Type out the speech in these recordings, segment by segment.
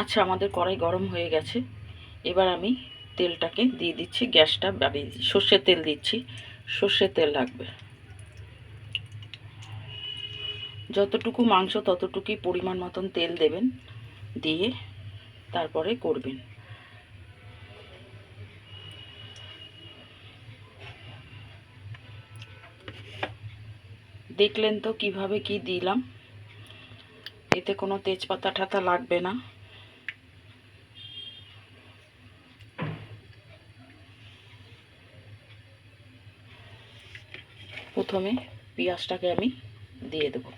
আচ্ছা আমাদের কড়াই গরম হয়ে গেছে। এবার আমি তেলটাকে দিয়ে দিচ্ছি, গ্যাসটা বাড়িয়ে দিচ্ছি। সর্ষের তেল দিচ্ছি। সর্ষের তেল লাগবে। যতটুকু মাংস ততটুকুই পরিমাণ মতন তেল দেবেন, দিয়ে তারপরে করবেন। দেখলেন তো কীভাবে কি দিলাম? এতে কোনো তেজপাতা ঠাতা লাগবে না। প্রথমে পেঁয়াজটাকে আমি দিয়ে দেবো।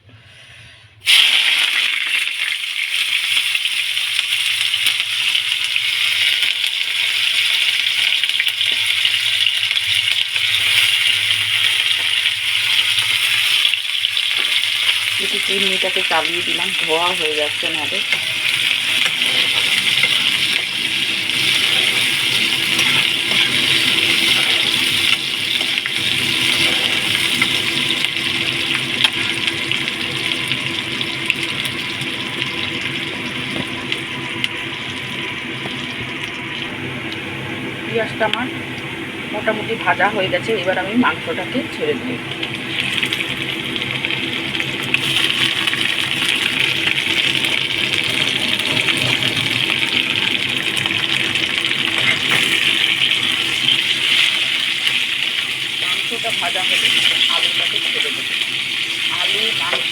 একটু চিমনিটাকে চালিয়ে দিলাম ধোয়া হয়ে যাচ্ছে নাহলে পেঁয়াজটা আমার মোটামুটি ভাজা হয়ে গেছে, এবার আমি মাংসটাকে ছেড়ে দিই মাংসটা ভাজা হলে আলুটাকে ছেড়ে দেবো। আলু, মাংস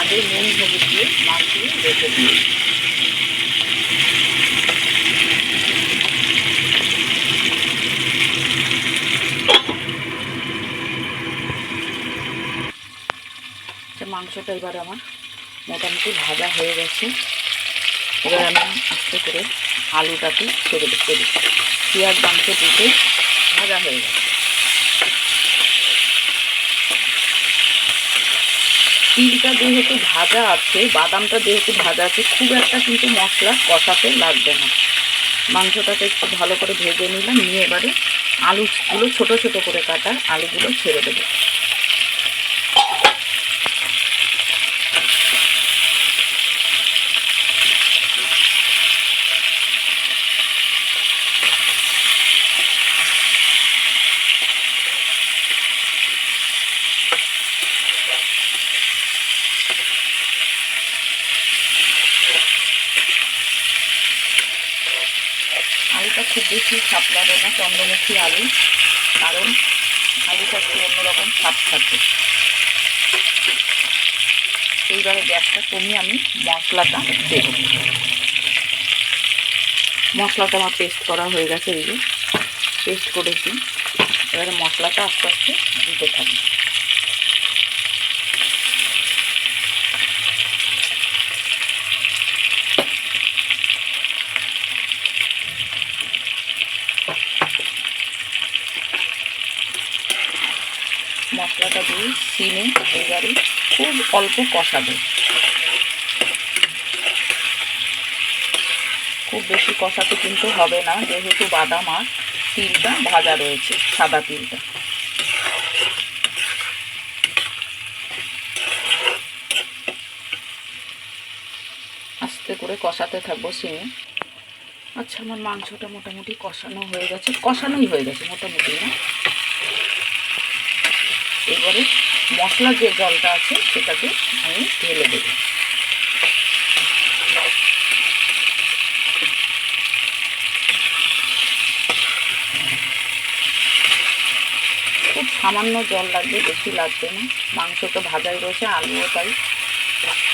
আগে নুন, হলুদ দিয়ে মাখিয়ে রেখে দিই মাংসটা এবার আমার মোটামুটি ভাজা হয়ে গেছে। এবার আমি আস্তে করে আলুটাকে ছেড়ে দিতে দিই পেঁয়াজ মাংস দুটো ভাজা হয়ে গেছে। তিলটা যেহেতু ভাজা আছে, বাদামটা যেহেতু ভাজা আছে, খুব একটা কিন্তু মশলা কষাতে লাগবে না। মাংসটাকে একটু ভালো করে ভেজে নিলাম, নিয়ে এবারে আলুগুলো ছোট ছোট করে কাটা আলুগুলো ছেড়ে দেবো আলুটা খুব বেশি ছাপ লাগে না, চন্দ্রমুখী আলু, কারণ আলুটা একটু অন্যরকম ছাপ থাকবে এইবারে গ্যাসটা কমিয়ে আমি মশলাটা দেব। মশলাটা আমার পেস্ট করা হয়ে গেছে এই যে পেস্ট করেছি। এবারে মশলাটা আস্তে আস্তে দিতে থাকবে। মশলাটা দিয়ে সিমে এবারে খুব অল্প কষাবে। খুব বেশি কষাতে কিন্তু হবে না, যেহেতু বাদাম আর তিলটা ভাজা রয়েছে, সাদা তিলটা। আস্তে করে কষাতে থাকব সিমে আচ্ছা আমার মাংসটা মোটামুটি কষানো হয়ে গেছে। কষানোই হয়ে গেছে, মোটামুটি না? এবারে মশলার যে জলটা আছে সেটাকে আমি ঢেলে দেব। খুব সামান্য জল লাগবে, বেশি লাগবে না। মাংস তো ভাজাই রয়েছে, আলুও তাই।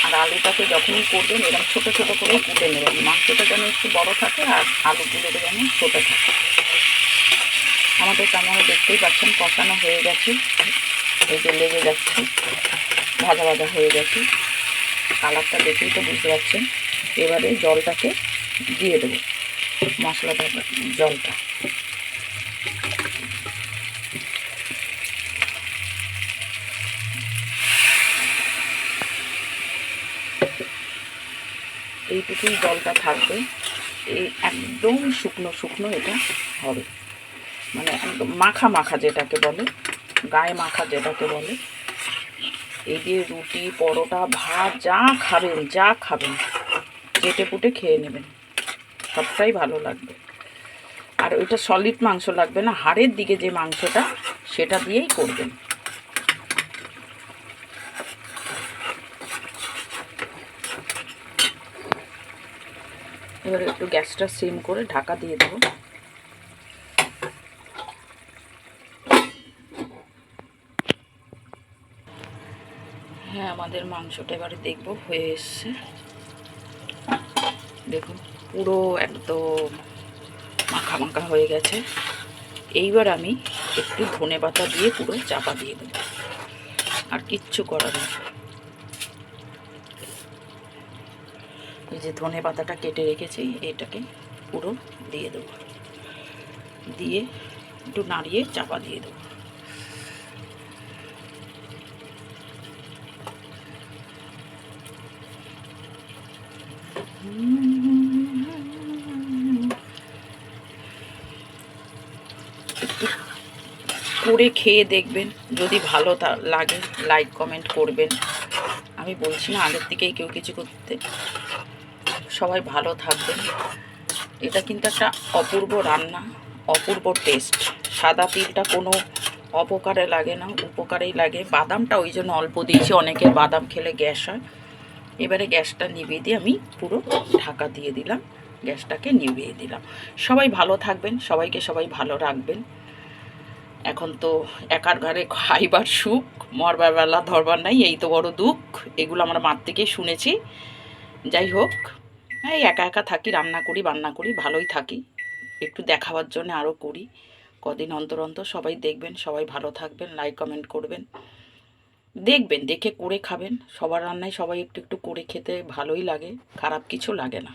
আর আলুটাকে যখনই করবেন এরকম ছোটো ছোটো করে কুটে নেবেন। মাংসটা যেন একটু বড় থাকে আর আলুগুলো যেন ছোটো থাকে। আমাদের কামড়ে দেখতেই পাচ্ছেন, কষানো হয়ে গেছে। এই যে লেগে যাচ্ছে ভাজা ভাজা হয়ে গেছে। কালারটা দেখেই তো বুঝতে পারছেন। এবারে জলটাকে দিয়ে দেবো, মশলাটা, জলটা। এইটুকুই জলটা থাকবে। এই একদম শুকনো শুকনো এটা হবে। মানে একদম মাখা মাখা যেটাকে বলে গায়ে মাখা যেটাকে বলে এই দিয়ে রুটি, পরোটা, ভাত, যা খাবেন যা খাবেন, কেটে পুটে খেয়ে নেবেন। সবটাই ভালো লাগবে। আর ওইটা সলিড মাংস লাগবে না, হাড়ের দিকে যে মাংসটা, সেটা দিয়েই করবেন। এবার একটু গ্যাসটা সিম করে ঢাকা দিয়ে দেবো। আমাদের মাংসটা এবারে দেখব, হয়ে এসছে। দেখুন, পুরো একদম মাখা মাখা হয়ে গেছে। এইবার আমি একটু ধনে পাতা দিয়ে পুরো চাপা দিয়ে দেবো। আর কিচ্ছু করার এই যে ধনে পাতাটা কেটে রেখেছি, এটাকে পুরো দিয়ে দেবো। দিয়ে একটু নাড়িয়ে চাপা দিয়ে দেবো। করে খেয়ে দেখবেন, যদি ভালো তা- লাগে লাইক কমেন্ট করবেন। আমি বলছি না, আগের থেকেই কেউ কিছু করতে। সবাই ভালো থাকবেন। এটা কিন্তু একটা অপূর্ব রান্না, অপূর্ব টেস্ট সাদা তিলটা কোনো অপকারে লাগে না, উপকারেই লাগে। বাদামটা ওই জন্য অল্প দিয়েছি অনেকের বাদাম খেলে গ্যাস হয়। এবারে গ্যাসটা নিভিয়ে দিয়ে আমি পুরো ঢাকা দিয়ে দিলাম, গ্যাসটাকে নিভিয়ে দিলাম। সবাই ভালো থাকবেন, সবাইকে সবাই ভালো রাখবেন। এখন তো একার ঘরে খাইবার সুখ, মরবার বেলা ধরবার নাই, এই তো বড় দুঃখ, এগুলো আমরা মার থেকে শুনেছি। যাই হোক, এই একা একা থাকি, রান্না করি, বান্না করি, ভালোই থাকি। একটু দেখাবার জন্য আরও করি। কদিন অন্তর অন্তর সবাই দেখবেন, সবাই ভালো থাকবেন লাইক কমেন্ট করবেন। দেখবেন, দেখে করে খাবেন। সবার রান্নায় সবাই একটু একটু করে খেতে ভালোই লাগে, খারাপ কিছু লাগে না।